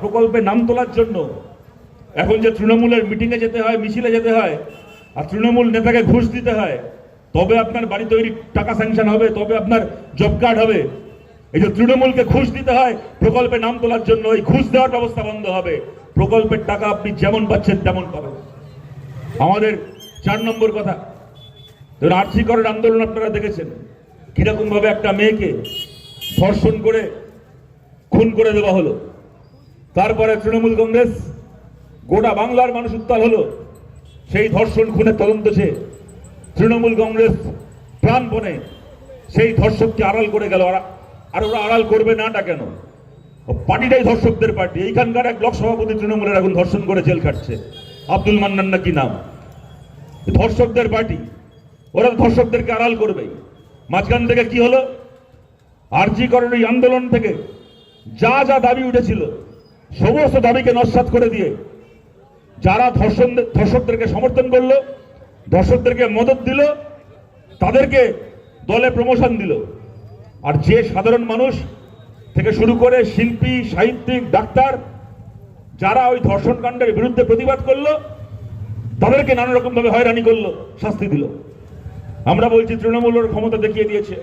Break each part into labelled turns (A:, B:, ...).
A: প্রকল্পে নাম তোলার জন্য এখন যে তৃণমূলের মিটিংয়ে যেতে হয়, মিছিলে যেতে হয়, আর তৃণমূল নেতাকে ঘুষ দিতে হয়, তবে আপনার বাড়ি তৈরি টাকা স্যাংশন হবে, তবে আপনার জব কার্ড হবে। এই যে তৃণমূলকে ঘুষ দিতে হয়, প্রকল্পে নাম তোলার জন্য এই ঘুষ দেওয়ার ব্যবস্থা বন্ধ হবে। প্রকল্পের টাকা আপনি যেমন পাচ্ছেন তেমন পাবেন। আমাদের চার নম্বর কথা, ধরুন আর্থিকরণ আন্দোলন আপনারা দেখেছেন। কীরকম ভাবে একটা মেয়েকে ধর্ষণ করে, খুন করে দেওয়া হলো। তারপরে তৃণমূল কংগ্রেস গোটা বাংলার মানুষ উত্তাল হলো। সেই ধর্ষণ খুনের তদন্ত চেয়ে তৃণমূল কংগ্রেস প্রাণপণে সেই ধর্ষককে আড়াল করে গেল। আর- ওরা আড়াল করবে না নাটা কেন? পার্টিটাই ধর্ষকদের পার্টি। এইখানকার এক ব্লক সভাপতি তৃণমূলের এখন ধর্ষণ করে জেল খাটছে। আব্দুল মান্নান না কি নাম? ধর্ষকদের পার্টি। ওরা ধর্ষকদেরকে আড়াল করবে। মাঝখান থেকে কি হলো? আর্জিকরণ এই আন্দোলন থেকে। যা যা দাবি উঠেছিল সমস্ত দাবিকে নস্বাত করে দিয়ে যারা ধর্ষণ ধর্ষকদেরকে সমর্থন করল, ধর্ষকদেরকে মদত দিল, তাদেরকে দলে প্রমোশন দিল। আর যে সাধারণ মানুষ থেকে শুরু করে শিল্পী, সাহিত্যিক, ডাক্তার, যারা ওই ধর্ষণ কাণ্ডের বিরুদ্ধে প্রতিবাদ করল, তাদেরকে নানা রকম ভাবে হয়রানি করল, শাস্তি দিল। আমরা বলছি তৃণমূলের ক্ষমতা দেখিয়ে দিয়েছে।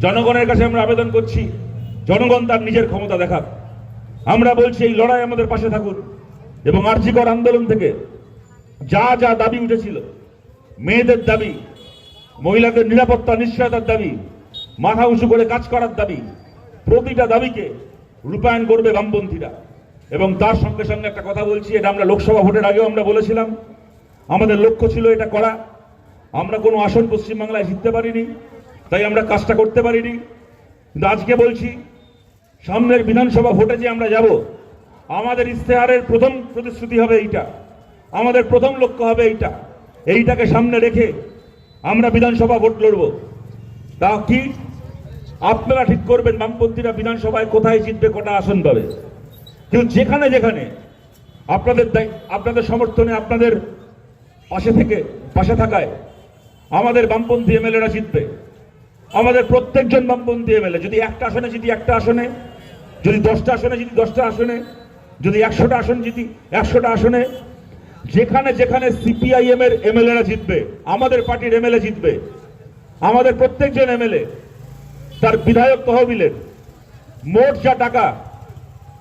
A: জনগণের কাছে আমরা আবেদন করছি, জনগণ তার নিজের ক্ষমতা দেখাক। আমরা বলছি, এই লড়াই আমাদের পাশে থাকুন। এবং আর্জিকর আন্দোলন থেকে যা যা দাবি উঠেছিল, মেয়েদের দাবি, মহিলাদের নিরাপত্তা, নিশ্চয়তার দাবি, মাথা উঁচু করে কাজ করার দাবি, প্রতিটা দাবিকে রূপায়ণ করবে বামপন্থীরা। এবং তার সঙ্গে সঙ্গে একটা কথা বলছি, এটা আমরা লোকসভা ভোটের আগেও আমরা বলেছিলাম, আমাদের লক্ষ্য ছিল এটা করা। আমরা কোনো আসন পশ্চিমবাংলায় জিততে পারিনি, তাই আমরা কাজটা করতে পারিনি। কিন্তু আজকে বলছি সামনের বিধানসভা ভোটে যে আমরা যাব, আমাদের ইশতেহারের প্রথম প্রতিশ্রুতি হবে এইটা। আমাদের প্রথম লক্ষ্য হবে এইটা। এইটাকে সামনে রেখে আমরা বিধানসভা ভোট লড়ব। তা কি? আপনারা ঠিক করবেন, বামপন্থীরা বিধানসভায় কোথায় জিতবে, কটা আসন পাবে। কিন্তু যেখানে যেখানে আপনাদের আপনাদের সমর্থনে, আপনাদের পাশে থেকে, পাশে থাকায় আমাদের বামপন্থী এমএলএরা জিতবে। আমাদের প্রত্যেকজন বামপন্থী এমএলএ, যদি একটা আসনে জিতি একটা আসনে যদি দশটা আসনে জিতি, দশটা আসনে। যদি একশোটা আসন জিতি, একশোটা আসনে। যেখানে যেখানে সিপিআইএম এর এমএলএরা জিতবে, আমাদের পার্টির এমএলএ জিতবে, আমাদের প্রত্যেকজন এমএলএ, তার বিধায়ক তহবিলের মোট যা টাকা,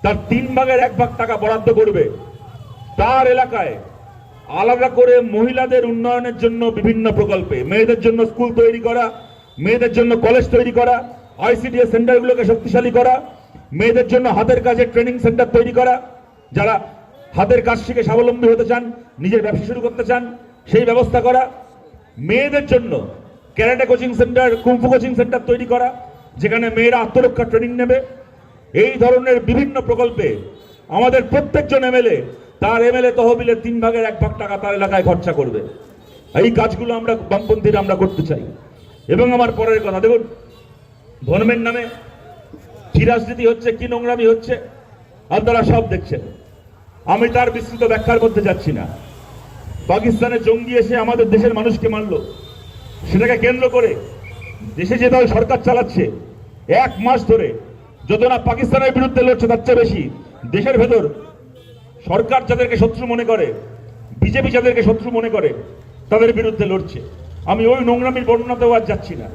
A: তার তিন ভাগের এক ভাগ টাকা বরাদ্দ করবে। তার এলাকায় আলাদা করে মহিলাদের উন্নয়নের জন্য বিভিন্ন প্রকল্পে, মেয়েদের জন্য স্কুল তৈরি করা, মেয়েদের জন্য কলেজ তৈরি করা, আইসিডিএস সেন্টারগুলোকে শক্তিশালী করা মেয়েদের জন্য হাতের কাজের ট্রেনিং সেন্টার তৈরি করা, যারা হাতের কাজ শিখে স্বাবলম্বী হতে চান, নিজের ব্যবসা শুরু করতে চান, সেই ব্যবস্থা করা। মেয়েদের জন্য karate coaching centre kung fu coaching centre তৈরি করা, যেখানে মেয়েরা আত্মরক্ষা ট্রেনিং নেবে। এই ধরনের বিভিন্ন প্রকল্পে আমাদের প্রত্যেকজন এমএলএ, তার এমএলএ তহবিলের তিন ভাগের এক ভাগ টাকা তার এলাকায় খরচা করবে। এই কাজগুলো আমরা বামপন্থীরা আমরা করতে চাই। এবং আমার পরের কথা, দেখুন, ধর্মের নামে কি রাজনীতি হচ্ছে, কি নোংরামি হচ্ছে, আপনারা সব দেখছেন। আমি তার বিস্তৃত ব্যাখ্যার মধ্যে যাচ্ছি না। পাকিস্তানের জঙ্গি এসে আমাদের দেশের মানুষকে মারলো। সেটাকে কেন্দ্র করে দেশে যে দল সরকার চালাচ্ছে, এক মাস ধরে যত না পাকিস্তানের বিরুদ্ধে লড়ছে, তার চেয়ে বেশি দেশের ভেতর সরকার যাদেরকে শত্রু মনে করে, বিজেপি যাদেরকে শত্রু মনে করে, তাদের বিরুদ্ধে লড়ছে। আমি ওই নোংরামির বর্ণনাতেও আর যাচ্ছি না।